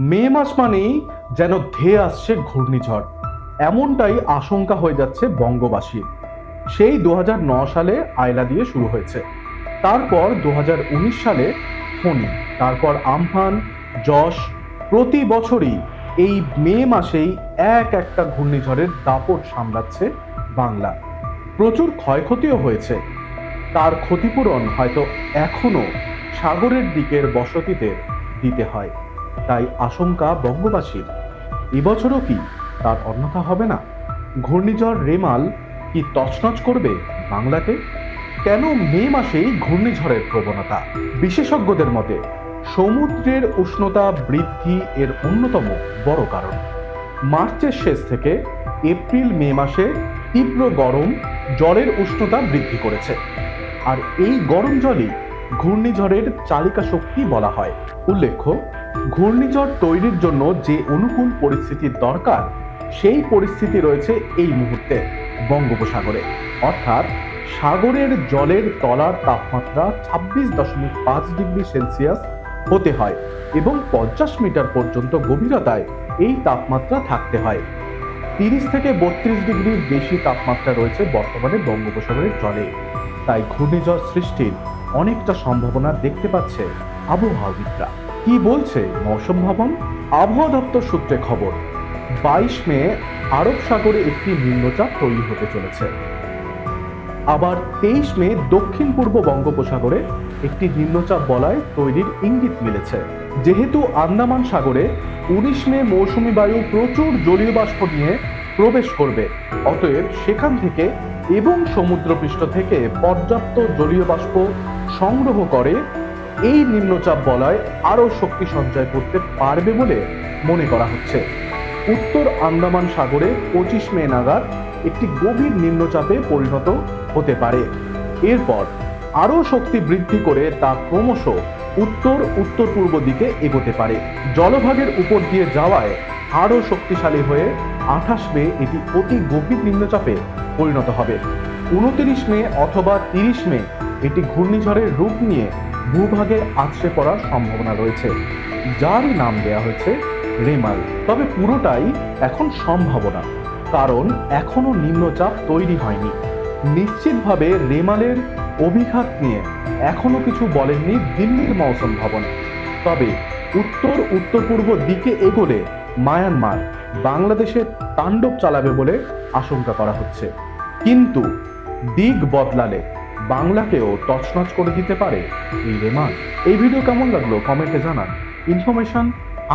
মে মাস মানেই যেন ধেয়ে আসছে ঘূর্ণিঝড়। এমনটাই আশঙ্কা হয়ে যাচ্ছে বঙ্গবাসীর সেই দু সালে আয়লা দিয়ে শুরু হয়েছে। তারপর দু হাজার উনিশ সালে ফণি, তারপর আমফান, যশ, প্রতি বছরই এই মে মাসেই এক একটা ঘূর্ণিঝড়ের দাপট সামলাচ্ছে বাংলা। প্রচুর ক্ষয়ক্ষতিও হয়েছে। তার ক্ষতিপূরণ হয়তো এখনও সাগরের দিকের বসতিতে দিতে হয়। তাই আশঙ্কা বঙ্গবাসীর। এবছরও কি তার অন্যথা হবে না? ঘূর্ণিঝড় রেমাল কি তছনছ করবে বাংলাকে? কেন মে মাসেই ঘূর্ণিঝড়ের প্রবণতা? বিশেষজ্ঞদের মতে, সমুদ্রের উষ্ণতা বৃদ্ধি এর অন্যতম বড় কারণ। মার্চের শেষ থেকে এপ্রিল মে মাসে তীব্র গরম জলের উষ্ণতা বৃদ্ধি করেছে। আর এই গরম জলই ঘূর্ণিঝড়ের চালিকা শক্তি বলা হয়। উল্লেখ্য ঘূর্ণিঝড় তৈরির জন্য যে অনুকূল পরিস্থিতির দরকার, সেই পরিস্থিতি রয়েছে এই মুহূর্তে বঙ্গোপসাগরে। অর্থাৎ সাগরের জলের তলার তাপমাত্রা ছাব্বিশ দশমিক পাঁচ ডিগ্রি সেলসিয়াস হতে হয় এবং পঞ্চাশ মিটার পর্যন্ত গভীরতায় এই তাপমাত্রা থাকতে হয়। তিরিশ থেকে বত্রিশ ডিগ্রির বেশি তাপমাত্রা রয়েছে বর্তমানে বঙ্গোপসাগরের জলে। তাই ঘূর্ণিঝড় সৃষ্টির অনেকটা সম্ভাবনা দেখতে পাচ্ছে আবহাওয়াবিদরা। কি বলছে মৌসুম ভবন? আবহাওয়া দপ্তর সূত্রে খবর, বাইশ মে আরব সাগরে একটি নিম্নচাপ তৈরি হতে চলেছে। আবার তেইশ মে দক্ষিণ পূর্ব বঙ্গোপসাগরে একটি নিম্নচাপ বলয় তৈরির ইঙ্গিত মিলেছে। যেহেতু আন্দামান সাগরে উনিশ মে মৌসুমী বায়ু প্রচুর জলীয় বাষ্প নিয়ে প্রবেশ করবে, অতএব সেখান থেকে এবং সমুদ্রপৃষ্ঠ থেকে পর্যাপ্ত জলীয় বাষ্প সংগ্রহ করে এই নিম্নচাপ বলয় আরও শক্তি সঞ্চয় করতে পারবে বলে মনে করা হচ্ছে। উত্তর আন্দামান সাগরে পঁচিশ মে নাগাদ একটি গভীর নিম্নচাপে পরিণত হতে পারে। এরপর আরও শক্তি বৃদ্ধি করে তা ক্রমশ উত্তর উত্তর পূর্ব দিকে এগোতে পারে। জলভাগের উপর দিয়ে যাওয়ায় আরও শক্তিশালী হয়ে আঠাশ মে এটি অতি গভীর নিম্নচাপে পরিণত হবে। উনতিরিশ মে অথবা তিরিশ মে এটি ঘূর্ণিঝড়ের রূপ নিয়ে ভূভাগে আছড়ে পড়ার সম্ভাবনা রয়েছে। যারই নাম দেওয়া হয়েছে রেমাল। তবে পুরোটাই এখন সম্ভাবনা। কারণ এখনও নিম্নচাপ তৈরি হয়নি। নিশ্চিতভাবে রেমালের অভিঘাত নিয়ে এখনও কিছু বলেননি দিল্লির মৌসুম ভবন। তবে উত্তর উত্তর পূর্ব দিকে এগোলে মায়ানমার বাংলাদেশে তাণ্ডব চালাবে বলে আশঙ্কা করা হচ্ছে। কিন্তু দিক বদলালে বাংলাকেও তছনছ করে দিতে পারে এই রেমান এই ভিডিও কেমন লাগল কমেন্টে জানান। ইনফরমেশন,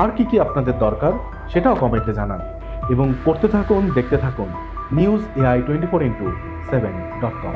আর কি কি আপনাদের দরকার সেটাও কমেন্টে জানান। এবং পড়তে থাকুন, দেখতে থাকুন। News AI twenty four into seven dot com.